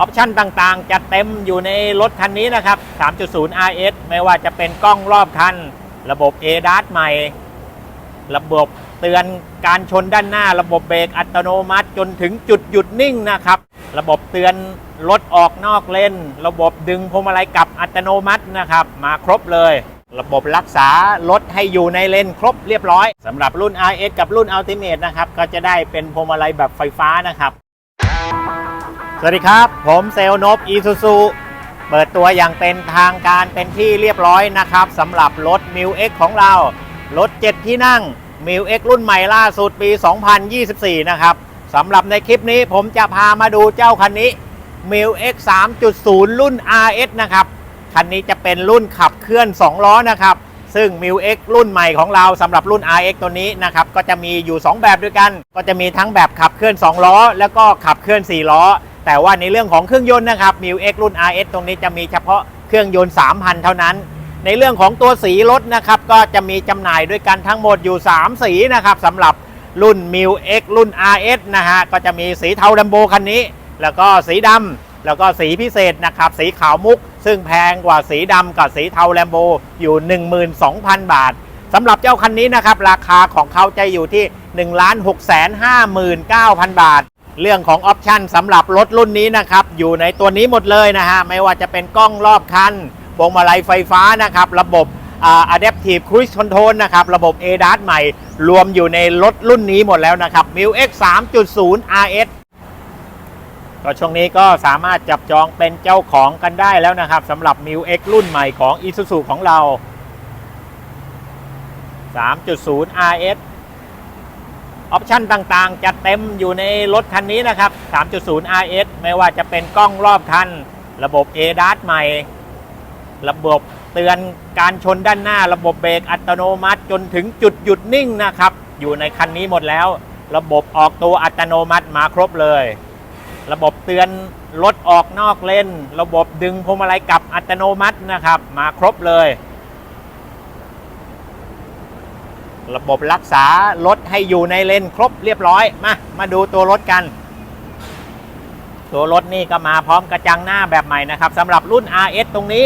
ออปชันต่างๆ จะเต็มอยู่ในรถคันนี้นะครับ 3.0 RS ไม่ว่าจะเป็นกล้องรอบคัน ระบบ ADAS ใหม่ ระบบเตือนการชนด้านหน้า ระบบเบรกอัตโนมัติจนถึงจุดหยุดนิ่งนะครับ ระบบเตือนรถออกนอกเลน ระบบดึงพวงมาลัยกลับอัตโนมัตินะครับ มาครบเลย ระบบรักษารถให้อยู่ในเลนครบเรียบร้อยสำหรับรุ่น RS กับรุ่น Ultimate นะครับ ก็จะได้เป็นพวงมาลัยแบบไฟฟ้านะครับ สวัสดีครับ ผมเซลนบอีซูซูเปิดตัวอย่างเป็นทางการเป็นที่เรียบร้อยนะครับสำหรับรถ m ิว X ของเรา รถ 7 ที่นั่ง m ิว X รุ่นใหม่ล่าสุดปี 2024 นะครับสำหรับในคลิปนี้ผมจะพามาดูเจ้าคันนี้ m ิว X 3.0 รุ่น RS นะครับ คันนี้จะเป็นรุ่นขับเคลื่อน 2 ล้อนะครับ ซึ่ง m ิว X รุ่นใหม่ของเราสำหรับรุ่น RX ตัวนี้นะครับก็จะมีอยู่ 2 แบบด้วยกัน ก็จะมีทั้งแบบขับเคลื่อน 2 ล้อ แล้วก็ขับเคลื่อน 4 ล้อ แต่ว่าในเรื่องของเครื่องยนต์นะครับ m ิว X รุ่น RS ตรงนี้จะมีเฉพาะเครื่องยนต์ 3,000 เท่านั้น ในเรื่องของตัวสีรถนะครับก็จะมีจำหน่ายด้วยกันทั้งหมดอยู่ 3 สีนะครับสำหรับรุ่น m ิว X รุ่น RS นะฮะก็จะมีสีเทาดัมโบคันนี้ แล้วก็สีดำแล้วก็สีพิเศษนะครับสีขาวมุก ซึ่งแพงกว่าสีดำกับสีเทาแลมโบอยู่ 12,000 บาทสำหรับเจ้าคันนี้นะครับราคาของเขาจะอยู่ที่ 1 6 5 9 0 0 0 บาท เรื่องของออปชันสำหรับรถรุ่นนี้นะครับ อยู่ในตัวนี้หมดเลยนะฮะ ไม่ว่าจะเป็นกล้องรอบคันวงมาลัยไฟฟ้านะครับ ระบบอ่า Adaptive Cruise Control นะครับ ระบบ ADAS ใหม่ รวมอยู่ในรถรุ่นนี้หมดแล้วนะครับ m ิว X 3.0 RS ก็ช่วงนี้ก็สามารถจับจองเป็นเจ้าของกันได้แล้วนะครับสำหรับ m ิว X รุ่นใหม่ของ Isuzu ของเรา 3.0 RS ออปชั่นต่างๆ จะเต็มอยู่ในรถคันนี้นะครับ 3.0 RS ไม่ว่าจะเป็นกล้องรอบคัน ระบบ ADAS ใหม่ ระบบเตือนการชนด้านหน้า ระบบเบรกอัตโนมัติจนถึงจุดหยุดนิ่งนะครับ อยู่ในคันนี้หมดแล้ว ระบบออกตัวอัตโนมัติมาครบเลย ระบบเตือนรถออกนอกเลน ระบบดึงพวงมาลัยกลับอัตโนมัตินะครับ มาครบเลย ระบบรักษารถให้อยู่ในเลนครบเรียบร้อย มา มาดูตัวรถกัน ตัวรถนี่ก็มาพร้อมกระจังหน้าแบบใหม่นะครับสำหรับรุ่น RS ตรงนี้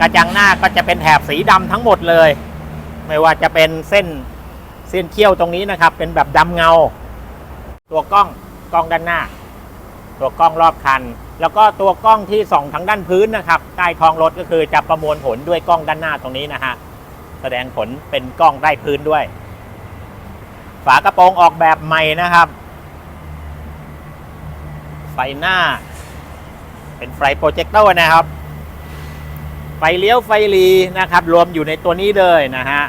กระจังหน้าก็จะเป็นแถบสีดำทั้งหมดเลย ไม่ว่าจะเป็นเส้นเส้นเขี้ยวตรงนี้นะครับ เป็นแบบดำเงา ตัวกล้องกล้องด้านหน้า ตัวกล้องรอบคัน แล้วก็ตัวกล้องที่ส่องทางด้านพื้นนะครับใต้ท้องรถก็คือจะประมวลผลด้วยกล้องด้านหน้าตรงนี้นะฮะ แสดงผลเป็นกล้องใต้พื้นด้วย ฝากระโปรงออกแบบใหม่นะครับ ไฟหน้า เป็นไฟโปรเจคเตอร์นะครับ ไฟเลี้ยวไฟลีนะครับ รวมอยู่ในตัวนี้เลยนะฮะ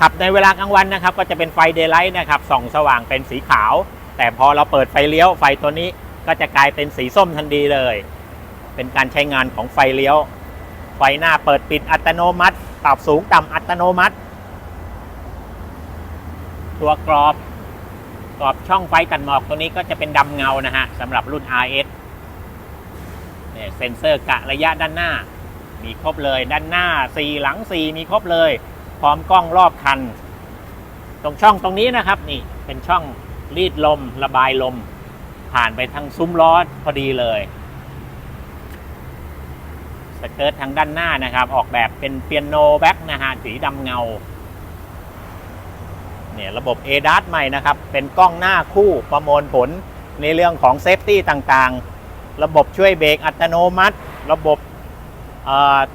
ขับในเวลากลางวันนะครับ ก็จะเป็นไฟเดย์ไลท์นะครับส่องสว่างเป็นสีขาว แต่พอเราเปิดไฟเลี้ยวไฟตัวนี้ก็จะกลายเป็นสีส้มทันทีเลย เป็นการใช้งานของไฟเลี้ยว ไฟหน้าเปิดปิดอัตโนมัติ ปรับสูงต่ำอัตโนมัติ ตัวกรอบกรอบช่องไฟกันหมอกตัวนี้ก็จะเป็นดำเงานะฮะสำหรับรุ่น RS เนี่ยเซ็นเซอร์กะระยะด้านหน้า มีครบเลยด้านหน้า4หลัง4มีครบเลย พร้อมกล้องรอบคัน ตรงช่องตรงนี้นะครับนี่เป็นช่องรีดลม ระบายลม ผ่านไปทางซุ้มล้อพอดีเลย สเกิร์ตทางด้านหน้านะครับ ออกแบบเป็นเปียโนแบ็กนะฮะสีดำเงาเนี่ยระบบ ADAS ใหม่นะครับ เป็นกล้องหน้าคู่ประมวลผลในเรื่องของเซฟตี้ต่างๆ ระบบช่วยเบรกอัตโนมัติ ระบบเ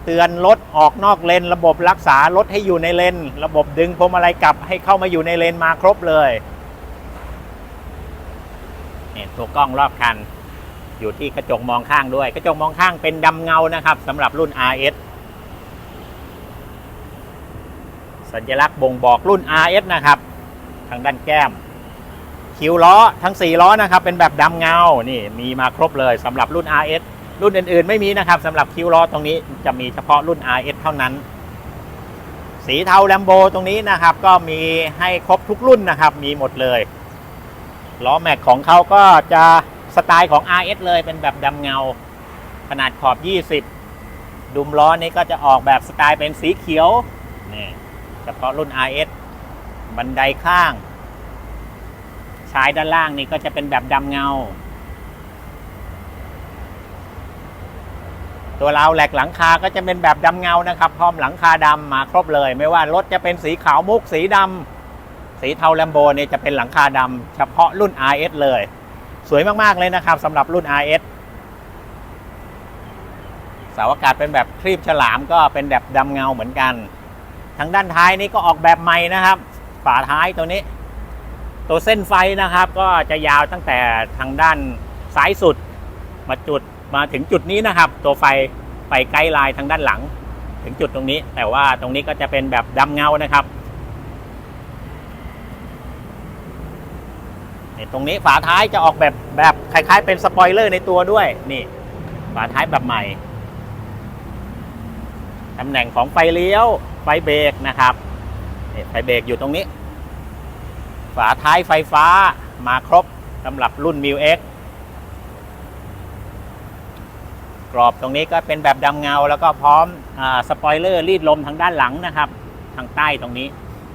เตือนรถออกนอกเลน ระบบรักษารถให้อยู่ในเลน ระบบดึงพวงมาลัยกลับให้เข้ามาอยู่ในเลนมาครบเลยเนี่ยตัวกล้องรอบคัน อยู่ที่กระจกมองข้างด้วย กระจกมองข้างเป็นดำเงานะครับสำหรับรุ่น RS สัญลักษณ์บ่งบอกรุ่น RS นะครับ ทางด้านแก้ม คิวล้อทั้ง 4 ล้อนะครับ เป็นแบบดำเงา นี่มีมาครบเลยสำหรับรุ่น RS รุ่นอื่นๆ ไม่มีนะครับสำหรับคิวล้อตรงนี้จะมีเฉพาะรุ่น RS เท่านั้น สีเทาแลมโบตรงนี้นะครับ ก็มีให้ครบทุกรุ่นนะครับ มีหมดเลยล้อแม็กของเขาก็จะ สไตล์ของ RS เลยเป็นแบบดำเงา ขนาดขอบ 20 ดุมล้อนี้ก็จะออกแบบสไตล์เป็นสีเขียวนี่เฉพาะรุ่น RS บันไดข้าง ชายด้านล่างนี่ก็จะเป็นแบบดำเงา ตัวราวแหลกหลังคาก็จะเป็นแบบดำเงานะครับ พร้อมหลังคาดำมาครบเลย ไม่ว่ารถจะเป็นสีขาวมุกสีดำสีเทาแลมโบเนี่ยจะเป็นหลังคาดำเฉพาะรุ่น RS เลย สวยมาก ๆ เลยนะครับสำหรับรุ่น RS เสาอากาศเป็นแบบครีบฉลามก็เป็นแบบดำเงาเหมือนกัน ทางด้านท้ายนี่ก็ออกแบบใหม่นะครับ ฝาท้ายตัวนี้ ตัวเส้นไฟนะครับก็จะยาวตั้งแต่ทางด้านซ้ายสุดมาจุดมาถึงจุดนี้นะครับ ตัวไฟไฟไกด์ไลน์ทางด้านหลัง ถึงจุดตรงนี้ แต่ว่าตรงนี้ก็จะเป็นแบบดำเงานะครับ นี่ตรงนี้ฝาท้ายจะออกแบบแบบคล้ายๆ เป็นสปอยเลอร์ในตัวด้วย นี่ ฝาท้ายแบบใหม่ตำแหน่งของไฟเลี้ยวไฟเบรกนะครับนี่ไฟเบรกอยู่ตรงนี้ ฝาท้ายไฟฟ้ามาครบสำหรับรุ่น m ิว X กกรอบตรงนี้ก็เป็นแบบดำเงา แล้วก็พร้อมอสปอยเลอร์รีดลมทางด้านหลังนะครับ ทางใต้ตรงนี้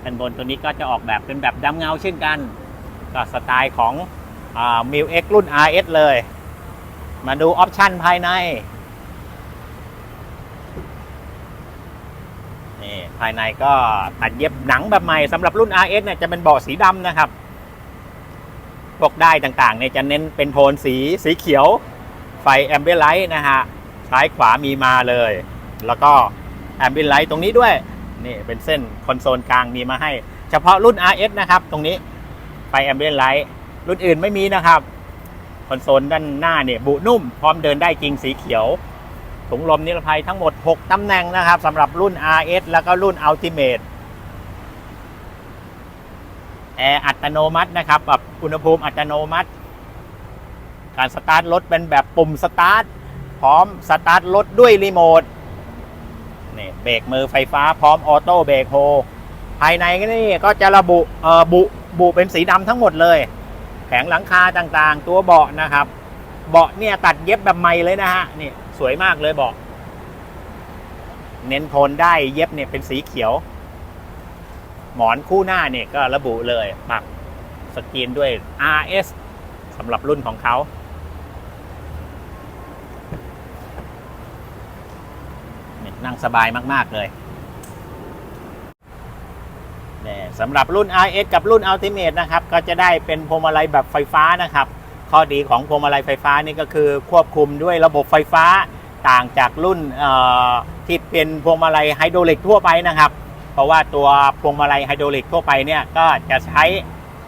ด้านบนตัวนี้ก็จะออกแบบเป็นแบบดำเงาเช่นกัน ก็สไตล์ของมิวเอ็กรุ่น RS เลย มาดูออปชันภายใน นี่ ภายในก็ตัดเย็บหนังแบบใหม่สำหรับรุ่น RS เนี่ยจะเป็นเบาะสีดำนะครับพวกได้ต่างๆเนี่ยจะเน้นเป็นโทนสีสีเขียว ไฟแอมเบียไลท์นะฮะ ซ้ายขวามีมาเลย แล้วก็แอมเบียไลท์ตรงนี้ด้วย นี่เป็นเส้นคอนโซลกลางมีมาให้ เฉพาะรุ่น RS นะครับ ตรงนี้ ไฟแอมเบียไลท์รุ่นอื่นไม่มีนะครับ คอนโซลด้านหน้าเนี่ยบุนุ่ม พร้อมเดินได้จริงสีเขียวถุงลมนิรภัยทั้งหมด 6ตำแหน่งนะครับสำหรับรุ่น RS แล้วก็รุ่น Ultimate แอร์อัตโนมัตินะครับปรับอุณหภูมิอัตโนมัติ การสตาร์ทรถเป็นแบบปุ่มสตาร์ทพร้อมสตาร์ทรถด้วยรีโมทนี่เบรกมือไฟฟ้าพร้อมออโต้เบรกโฮภายในนี่ก็จะระบุเอ่อบุ บุเป็นสีดำทั้งหมดเลย แผงหลังคาต่างๆ ตัวเบาะนะครับ เบาะเนี่ยตัดเย็บแบบใหม่เลยนะฮะนี่สวยมากเลยเบาะเน้นโทนได้เย็บเนี่ยเป็นสีเขียว หมอนคู่หน้าเนี่ยก็ระบุเลยปักสกรีนด้วย RS สำหรับรุ่นของเขาเนี่นั่งสบายมาก ๆ เลยเนี่ย สำหรับรุ่น RS กับรุ่น Ultimate นะครับก็จะได้เป็นพวงมาลัยแบบไฟฟ้านะครับ ข้อดีของพวงมาลัยไฟฟ้านี่ก็คือควบคุมด้วยระบบไฟฟ้าต่างจากรุ่นที่เป็นพวงมาลัยไฮดรอลิกทั่วไปนะครับ เพราะว่าตัวพวงมาลัยไฮดรอลิกทั่วไปเนี่ยก็จะใช้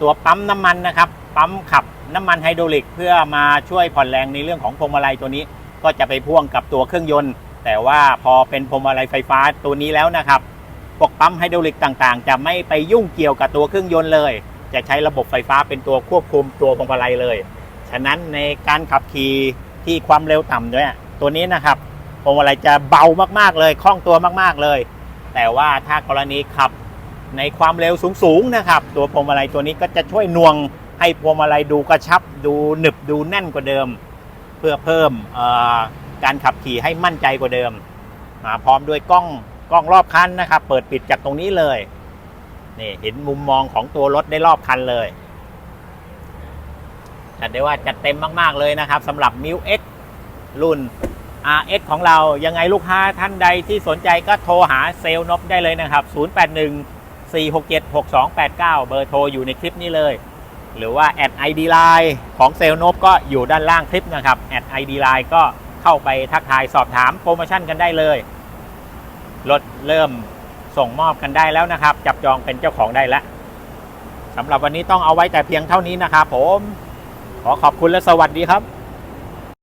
ตัวปั๊มน้ำมันนะครับ ปั๊มขับน้ำมันไฮดรอลิกเพื่อมาช่วยผ่อนแรงในเรื่องของพวงมาลัยตัวนี้ ก็จะไปพ่วงกับตัวเครื่องยนต์ แต่ว่าพอเป็นพวงมาลัยไฟฟ้าตัวนี้แล้วนะครับ พวกปั๊มไฮดรอลิกต่างๆ จะไม่ไปยุ่งเกี่ยวกับตัวเครื่องยนต์เลย จะใช้ระบบไฟฟ้าเป็นตัวควบคุมตัวพวงมาลัยเลย ฉะนั้นในการขับขี่ที่ความเร็วต่ำด้วยตัวนี้นะครับพวงมาลัยจะเบามากๆเลยคล่องตัวมากๆเลย แต่ว่าถ้ากรณีขับในความเร็วสูงๆนะครับ ตัวพวงมาลัยตัวนี้ก็จะช่วยน่วงให้พวงมาลัยดูกระชับ ดูหนึบดูแน่นกว่าเดิม เพื่อเพิ่มการขับขี่ให้มั่นใจกว่าเดิม พร้อมด้วยกล้อง กล้องรอบคันนะครับ เปิดปิดจากตรงนี้เลยนี่เห็นมุมมองของตัวรถได้รอบคันเลยจัดได้ว่าจัดเต็มมาก ๆ เลยนะครับสำหรับ m ิ X รุ่น RS ของเรายังไงลูกค้าท่านใดที่สนใจก็โทรหาเซลล์นบได้เลยนะครับ 081 467 6289 เบอร์โทรอยู่ในคลิปนี้เลย หรือว่าแอด ID Line ของเซลล์นบก็อยู่ด้านล่างคลิปนะครับแอด ID Line ก็เข้าไปทักทายสอบถามโปรโมชั่นกันได้เลย รถเริ่มส่งมอบกันได้แล้วนะครับ จับจองเป็นเจ้าของได้แล้วสำหรับวันนี้ต้องเอาไว้แต่เพียงเท่านี้นะครับผม ขอขอบคุณและสวัสดีครับ